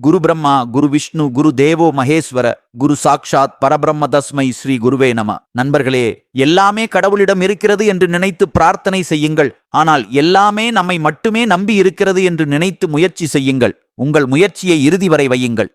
குரு பிரம்மா குரு விஷ்ணு குரு தேவோ மகேஸ்வர குரு சாக்ஷாத் பரபிரம்ம தஸ்மை ஸ்ரீ குருவே நம. நண்பர்களே எல்லாமே கடவுளிடம் இருக்கிறது என்று நினைத்து பிரார்த்தனை செய்யுங்கள். ஆனால் எல்லாமே நம்மை மட்டுமே நம்பி இருக்கிறது என்று நினைத்து முயற்சி செய்யுங்கள். உங்கள் முயற்சியை இறுதி வரை வையுங்கள்.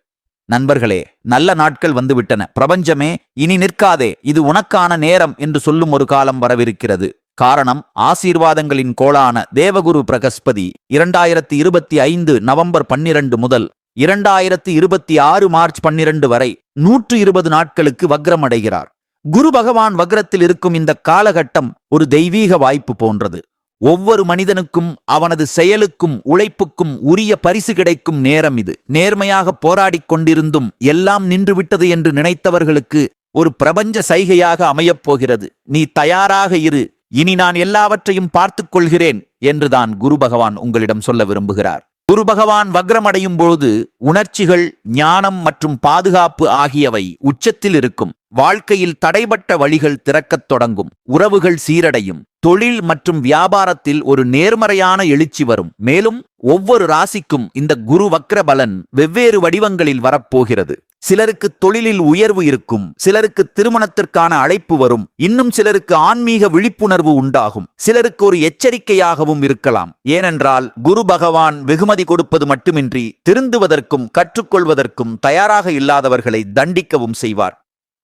நண்பர்களே நல்ல நாட்கள் வந்துவிட்டன. பிரபஞ்சமே இனி நிற்காதே. இது உனக்கான நேரம் என்று சொல்லும் ஒரு காலம் வரவிருக்கிறது. காரணம் ஆசீர்வாதங்களின் கோளான தேவகுரு பிரகஸ்பதி. இரண்டாயிரத்தி இருபத்தி ஐந்து நவம்பர் பன்னிரண்டு முதல் இரண்டாயிரத்தி இருபத்தி ஆறு மார்ச் பன்னிரண்டு வரை நூற்று இருபது நாட்களுக்கு வக்ரமடைகிறார். குரு பகவான் வக்ரத்தில் இருக்கும் இந்த காலகட்டம் ஒரு தெய்வீக வாய்ப்பு போன்றது. ஒவ்வொரு மனிதனுக்கும் அவனது செயலுக்கும் உழைப்புக்கும் உரிய பரிசு கிடைக்கும் நேரம் இது. நேர்மையாக போராடிக் கொண்டிருந்தும் எல்லாம் நின்றுவிட்டது என்று நினைத்தவர்களுக்கு ஒரு பிரபஞ்ச சைகையாக அமையப் போகிறது. நீ தயாராக இரு. இனி நான் எல்லாவற்றையும் பார்த்துக் கொள்கிறேன் என்றுதான் குரு பகவான் உங்களிடம் சொல்ல விரும்புகிறார். குரு பகவான் வக்ரமடையும் பொழுது உணர்ச்சிகள் ஞானம் மற்றும் பாதுகாப்பு ஆகியவை உச்சத்தில் இருக்கும். வாழ்க்கையில் தடைபட்ட வழிகள் திறக்கத் தொடங்கும். உறவுகள் சீரடையும். தொழில் மற்றும் வியாபாரத்தில் ஒரு நேர்மறையான எழுச்சி வரும். மேலும் ஒவ்வொரு ராசிக்கும் இந்த குரு வக்ர பலன் வெவ்வேறு வடிவங்களில் வரப்போகிறது. சிலருக்கு தொழிலில் உயர்வு இருக்கும். சிலருக்கு திருமணத்திற்கான அழைப்பு வரும். இன்னும் சிலருக்கு ஆன்மீக விழிப்புணர்வு உண்டாகும். சிலருக்கு ஒரு எச்சரிக்கையாகவும் இருக்கலாம். ஏனென்றால் குரு பகவான் வெகுமதி கொடுப்பது மட்டுமின்றி திருந்துவதற்கும் கற்றுக்கொள்வதற்கும் தயாராக இல்லாதவர்களை தண்டிக்கவும் செய்வார்.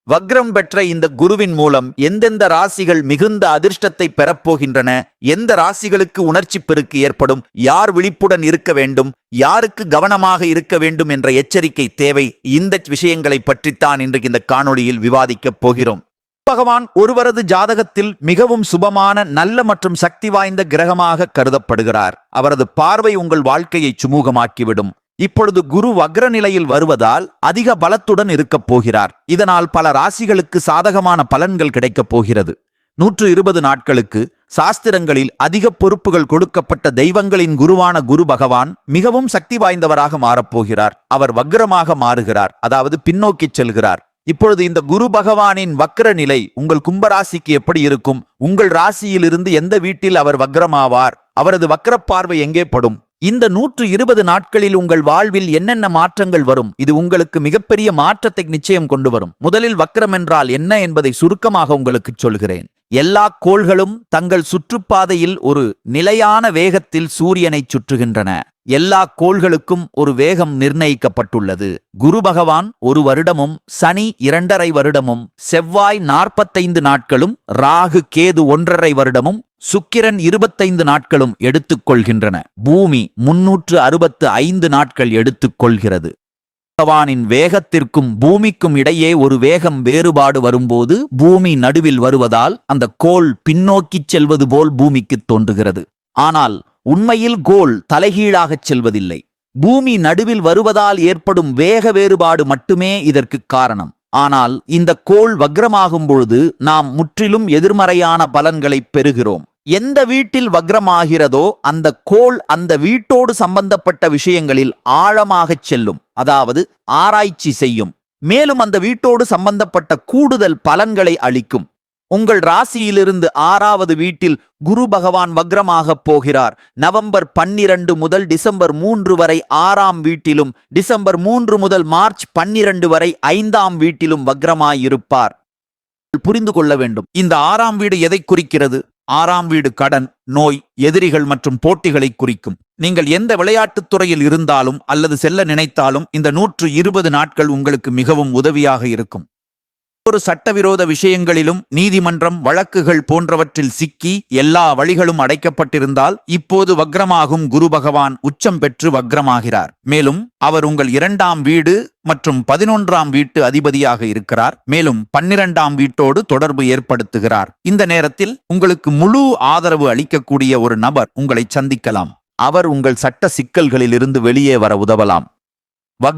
வக்ரம் பெற்ற இந்த குருவின் மூலம் எந்தெந்த ராசிகள் மிகுந்த அதிர்ஷ்டத்தை பெறப்போகின்றன எந்த ராசிகளுக்கு உணர்ச்சி பெருக்கு ஏற்படும் யார் விழிப்புடன் இருக்க வேண்டும் யாருக்கு கவனமாக இருக்க வேண்டும் என்ற எச்சரிக்கை தேவை இந்த விஷயங்களை பற்றித்தான் இன்றைக்கு இந்த காணொளியில் விவாதிக்கப் போகிறோம். பகவான் ஒருவரது ஜாதகத்தில் மிகவும் சுபமான நல்ல மற்றும் சக்தி வாய்ந்த கிரகமாக கருதப்படுகிறார். அவரது பார்வை உங்கள் வாழ்க்கையை சுமூகமாக்கிவிடும். இப்பொழுது குரு வக்ர நிலையில் வருவதால் அதிக பலத்துடன் இருக்கப் போகிறார். இதனால் பல ராசிகளுக்கு சாதகமான பலன்கள் கிடைக்கப் போகிறது. நூற்று இருபது நாட்களுக்கு சாஸ்திரங்களில் அதிக பொறுப்புகள் கொடுக்கப்பட்ட தெய்வங்களின் குருவான குரு பகவான் மிகவும் சக்தி வாய்ந்தவராக மாறப்போகிறார் அவர் வக்ரமாக மாறுகிறார். அதாவது பின்னோக்கிச் செல்கிறார். இப்பொழுது இந்த குரு பகவானின் வக்ர நிலை உங்கள் கும்பராசிக்கு எப்படி இருக்கும்? உங்கள் ராசியிலிருந்து எந்த வீட்டில் அவர் வக்ரமாவார்? அவரது வக்ர பார்வை எங்கே படும்? இந்த நூற்று இருபது நாட்களில் உங்கள் வாழ்வில் என்னென்ன மாற்றங்கள் வரும்? இது உங்களுக்கு மிகப்பெரிய மாற்றத்தை நிச்சயம் கொண்டு வரும். முதலில் வக்ரம் என்றால் என்ன என்பதை சுருக்கமாக உங்களுக்கு சொல்கிறேன். எல்லா கோள்களும் தங்கள் சுற்றுப்பாதையில் ஒரு நிலையான வேகத்தில் சூரியனை சுற்றுகின்றன. எல்லா கோள்களுக்கும் ஒரு வேகம் நிர்ணயிக்கப்பட்டுள்ளது. குரு பகவான் ஒரு வருடமும் சனி இரண்டரை வருடமும் செவ்வாய் நாற்பத்தைந்து நாட்களும் ராகு கேது ஒன்றரை வருடமும் சுக்கிரன் இருபத்தைந்து நாட்களும் எடுத்துக்கொள்கின்றன. பூமி முன்னூற்று அறுபத்து ஐந்து நாட்கள் எடுத்துக்கொள்கிறது. பகவானின் வேகத்திற்கும் பூமிக்கும் இடையே ஒரு வேகம் வேறுபாடு வரும்போது பூமி நடுவில் வருவதால் அந்த கோல் பின்னோக்கிச் செல்வது போல் பூமிக்கு தோன்றுகிறது. ஆனால் உண்மையில் கோல் தலைகீழாகச் செல்வதில்லை. பூமி நடுவில் வருவதால் ஏற்படும் வேக வேறுபாடு மட்டுமே இதற்கு காரணம். ஆனால் இந்த கோள் வக்ரமாகும் பொழுது நாம் முற்றிலும் எதிர்மறையான பலன்களை பெறுகிறோம். எந்த வீட்டில் வக்ரமாகிறதோ அந்த கோள் அந்த வீட்டோடு சம்பந்தப்பட்ட விஷயங்களில் ஆழமாகச் செல்லும் அதாவது ஆராய்ச்சி செய்யும். மேலும் அந்த வீட்டோடு சம்பந்தப்பட்ட கூடுதல் பலன்களை அளிக்கும். உங்கள் ராசியிலிருந்து ஆறாவது வீட்டில் குரு பகவான் வக்ரமாகப் போகிறார். நவம்பர் பன்னிரண்டு முதல் டிசம்பர் மூன்று வரை ஆறாம் வீட்டிலும் டிசம்பர் மூன்று முதல் மார்ச் பன்னிரண்டு வரை ஐந்தாம் வீட்டிலும் வக்ரமாயிருப்பார். புரிந்து கொள்ள வேண்டும் இந்த ஆறாம் வீடு எதை குறிக்கிறது? ஆறாம் வீடு கடன் நோய் எதிரிகள் மற்றும் போட்டிகளை குறிக்கும். நீங்கள் எந்த விளையாட்டுத் துறையில் இருந்தாலும் அல்லது செல்ல நினைத்தாலும் இந்த நூற்று இருபது நாட்கள் உங்களுக்கு மிகவும் உதவியாக இருக்கும். ஒரு சட்டவிரோத விஷயங்களிலும் நீதிமன்றம் வழக்குகள் போன்றவற்றில் சிக்கி எல்லா வழிகளும் அடைக்கப்பட்டிருந்தால் இப்போது வக்ரமாகும் குரு பகவான் உச்சம் பெற்று வக்ரமாகிறார். மேலும் அவர் உங்கள் இரண்டாம் வீடு மற்றும் பதினொன்றாம் வீட்டு அதிபதியாக இருக்கிறார். மேலும் பன்னிரண்டாம் வீட்டோடு தொடர்பு ஏற்படுத்துகிறார். இந்த நேரத்தில் உங்களுக்கு முழு ஆதரவு அளிக்கக்கூடிய ஒரு நபர் உங்களை சந்திக்கலாம். அவர் உங்கள் சட்ட சிக்கல்களில் இருந்து வெளியே வர உதவலாம்.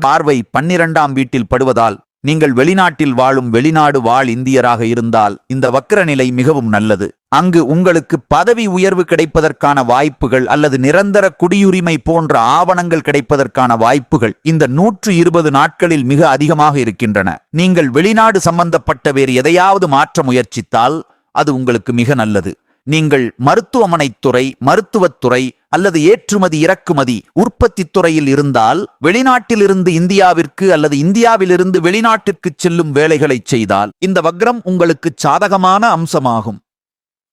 பார்வை பன்னிரண்டாம் வீட்டில் படுவதால் நீங்கள் வெளிநாட்டில் வாழும் வெளிநாடு வாழ் இந்தியராக இருந்தால் இந்த வக்ரநிலை மிகவும் நல்லது. அங்கு உங்களுக்கு பதவி உயர்வு கிடைப்பதற்கான வாய்ப்புகள் அல்லது நிரந்தர குடியுரிமை போன்ற ஆவணங்கள் கிடைப்பதற்கான வாய்ப்புகள் இந்த நூற்று இருபது நாட்களில் மிக அதிகமாக இருக்கின்றன. நீங்கள் வெளிநாடு சம்பந்தப்பட்ட வேறு எதையாவது மாற்ற முயற்சித்தால் அது உங்களுக்கு மிக நல்லது. நீங்கள் மருத்துவமனைத் துறை மருத்துவத்துறை அல்லது ஏற்றுமதி இறக்குமதி உற்பத்தி துறையில் இருந்தால் வெளிநாட்டிலிருந்து இந்தியாவிற்கு அல்லது இந்தியாவிலிருந்து வெளிநாட்டிற்கு செல்லும் வேலைகளை செய்தால் இந்த வக்ரம் உங்களுக்கு சாதகமான அம்சமாகும்.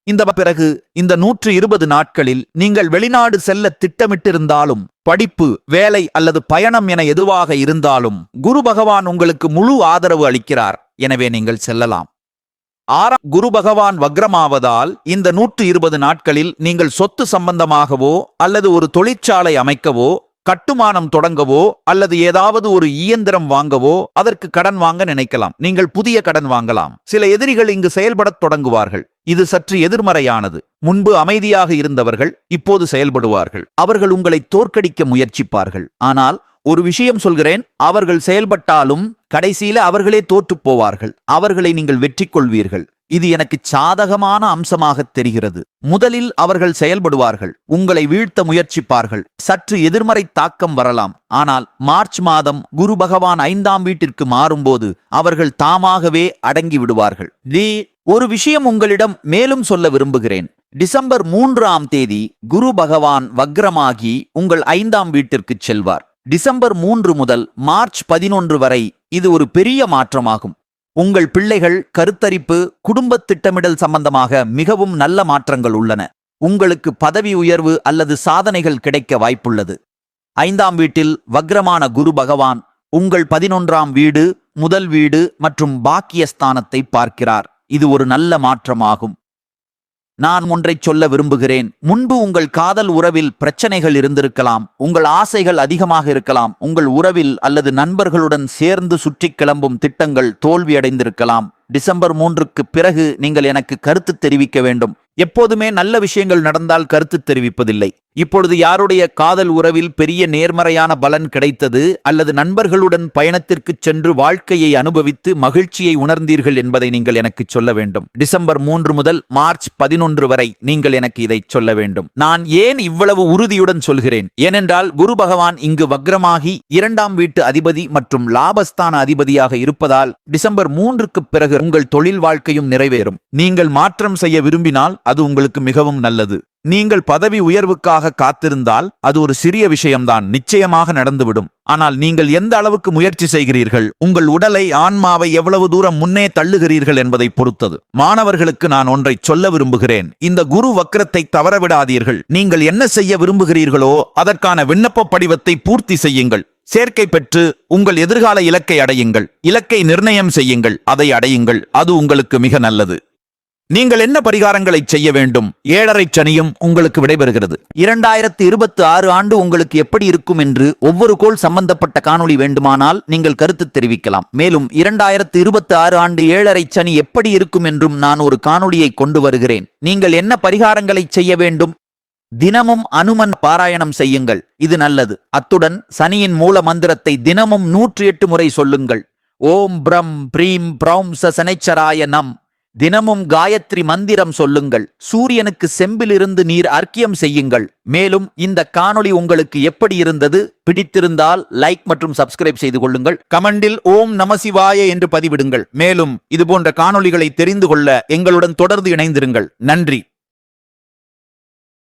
இந்த பிறகு இந்த நூற்று இருபது நாட்களில் நீங்கள் வெளிநாடு செல்ல திட்டமிட்டிருந்தாலும் படிப்பு வேலை அல்லது பயணம் என எதுவாக இருந்தாலும் குரு பகவான் உங்களுக்கு முழு ஆதரவு அளிக்கிறார். எனவே நீங்கள் செல்லலாம். ஆறாம் குரு பகவான் வக்ரமாவதால் இந்த நூற்று இருபது நாட்களில் நீங்கள் சொத்து சம்பந்தமாகவோ அல்லது ஒரு தொழிற்சாலை அமைக்கவோ கட்டுமானம் தொடங்கவோ அல்லது ஏதாவது ஒரு இயந்திரம் வாங்கவோ அதற்கு கடன் வாங்க நினைக்கலாம். நீங்கள் புதிய கடன் வாங்கலாம். சில எதிரிகள் இங்கு செயல்படத் தொடங்குவார்கள். இது சற்று எதிர்மறையானது. முன்பு அமைதியாக இருந்தவர்கள் இப்போது செயல்படுவார்கள். அவர்கள் உங்களை தோற்கடிக்க முயற்சிப்பார்கள். ஆனால் ஒரு விஷயம் சொல்கிறேன். அவர்கள் செயல்பட்டாலும் கடைசியில அவர்களே தோற்றுப் போவார்கள். அவர்களை நீங்கள் வெற்றி கொள்வீர்கள் இது எனக்கு சாதகமான அம்சமாக தெரிகிறது. முதலில் அவர்கள் செயல்படுவார்கள். உங்களை வீழ்த்த முயற்சிப்பார்கள். சற்று எதிர்மறை தாக்கம் வரலாம். ஆனால் மார்ச் மாதம் குரு பகவான் ஐந்தாம் வீட்டிற்கு மாறும்போது அவர்கள் தாமாகவே அடங்கி விடுவார்கள். தி ஒரு விஷயம் உங்களிடம் மேலும் சொல்ல விரும்புகிறேன். டிசம்பர் மூன்றாம் தேதி குரு பகவான் வக்ரமாகி உங்கள் ஐந்தாம் வீட்டிற்கு செல்வார். டிசம்பர் மூன்று முதல் மார்ச் பதினொன்று வரை இது ஒரு பெரிய மாற்றமாகும். உங்கள் பிள்ளைகள் கருத்தரிப்பு குடும்பத் திட்டமிடல் சம்பந்தமாக மிகவும் நல்ல மாற்றங்கள் உள்ளன. உங்களுக்கு பதவி உயர்வு அல்லது சாதனைகள் கிடைக்க வாய்ப்புள்ளது. ஐந்தாம் வீட்டில் வக்ரமான குரு பகவான் உங்கள் பதினொன்றாம் வீடு முதல் வீடு மற்றும் பாக்கியஸ்தானத்தை பார்க்கிறார். இது ஒரு நல்ல மாற்றமாகும். நான் ஒன்றை சொல்ல விரும்புகிறேன். முன்பு உங்கள் காதல் உறவில் பிரச்சனைகள் இருந்திருக்கலாம். உங்கள் ஆசைகள் அதிகமாக இருக்கலாம். உங்கள் உறவில் அல்லது நண்பர்களுடன் சேர்ந்து சுற்றி கிளம்பும் திட்டங்கள் தோல்வியடைந்திருக்கலாம். டிசம்பர் மூன்றுக்கு பிறகு நீங்கள் எனக்கு கருத்து தெரிவிக்க வேண்டும். எப்போதுமே நல்ல விஷயங்கள் நடந்தால் கருத்து தெரிவிப்பதில்லை. இப்பொழுது யாருடைய காதல் உறவில் பெரிய நேர்மறையான பலன் கிடைத்தது அல்லது நண்பர்களுடன் பயணத்திற்கு சென்று வாழ்க்கையை அனுபவித்து மகிழ்ச்சியை உணர்ந்தீர்கள் என்பதை நீங்கள் எனக்கு சொல்ல வேண்டும். டிசம்பர் மூன்று முதல் மார்ச் பதினொன்று வரை நீங்கள் எனக்கு இதை சொல்ல வேண்டும். நான் ஏன் இவ்வளவு உறுதியுடன் சொல்கிறேன்? ஏனென்றால் குரு பகவான் இங்கு வக்ரமாகி இரண்டாம் வீட்டு அதிபதி மற்றும் லாபஸ்தான அதிபதியாக இருப்பதால் டிசம்பர் மூன்றுக்கு பிறகு உங்கள் தொழில் வாழ்க்கையும் நிறைவேறும். நீங்கள் மாற்றம் செய்ய விரும்பினால் அது உங்களுக்கு மிகவும் நல்லது. நீங்கள் பதவி உயர்வுக்காக காத்திருந்தால் அது ஒரு சிறிய விஷயம்தான் நிச்சயமாக நடந்துவிடும். ஆனால் நீங்கள் எந்த அளவுக்கு முயற்சி செய்கிறீர்கள்? உங்கள் உடலை ஆன்மாவை எவ்வளவு தூரம் முன்னே தள்ளுகிறீர்கள் என்பதை பொறுத்தது. மாணவர்களுக்கு நான் ஒன்றை சொல்ல விரும்புகிறேன். இந்த குரு வக்கரத்தை தவறவிடாதீர்கள். நீங்கள் என்ன செய்ய விரும்புகிறீர்களோ அதற்கான விண்ணப்ப படிவத்தை பூர்த்தி செய்யுங்கள். சேர்க்கை பெற்று உங்கள் எதிர்கால இலக்கை அடையுங்கள். இலக்கை நிர்ணயம் செய்யுங்கள். அதை அடையுங்கள். அது உங்களுக்கு மிக நல்லது. நீங்கள் என்ன பரிகாரங்களை செய்ய வேண்டும்? ஏழரை சனியும் உங்களுக்கு விடைபெறுகிறது. இரண்டாயிரத்தி இருபத்தி ஆறு ஆண்டு உங்களுக்கு எப்படி இருக்கும் என்று ஒவ்வொரு கோள் சம்பந்தப்பட்ட காணொளி வேண்டுமானால் நீங்கள் கருத்து தெரிவிக்கலாம். மேலும் இரண்டாயிரத்தி இருபத்தி ஆறு ஆண்டு ஏழரை சனி எப்படி இருக்கும் என்றும் நான் ஒரு காணொளியை கொண்டு வருகிறேன். நீங்கள் என்ன பரிகாரங்களை செய்ய வேண்டும்? தினமும் அனுமன் பாராயணம் செய்யுங்கள். இது நல்லது. அத்துடன் சனியின் மூல மந்திரத்தை தினமும் நூற்றி எட்டு முறை சொல்லுங்கள். ஓம் பிரம் பிரீம் பிரௌம் ச சனைச்சராய நம். தினமும் காயத்ரி மந்திரம் சொல்லுங்கள். சூரியனுக்கு செம்பிலிருந்து நீர் அர்க்கியம் செய்யுங்கள். மேலும் இந்த காணொளி உங்களுக்கு எப்படி இருந்தது? பிடித்திருந்தால் லைக் மற்றும் சப்ஸ்கிரைப் செய்து கொள்ளுங்கள். கமெண்டில் ஓம் நமசிவாய என்று பதிவிடுங்கள். மேலும் இது போன்ற காணொளிகளை தெரிந்து கொள்ள எங்களுடன் தொடர்ந்து இணைந்திருங்கள். நன்றி.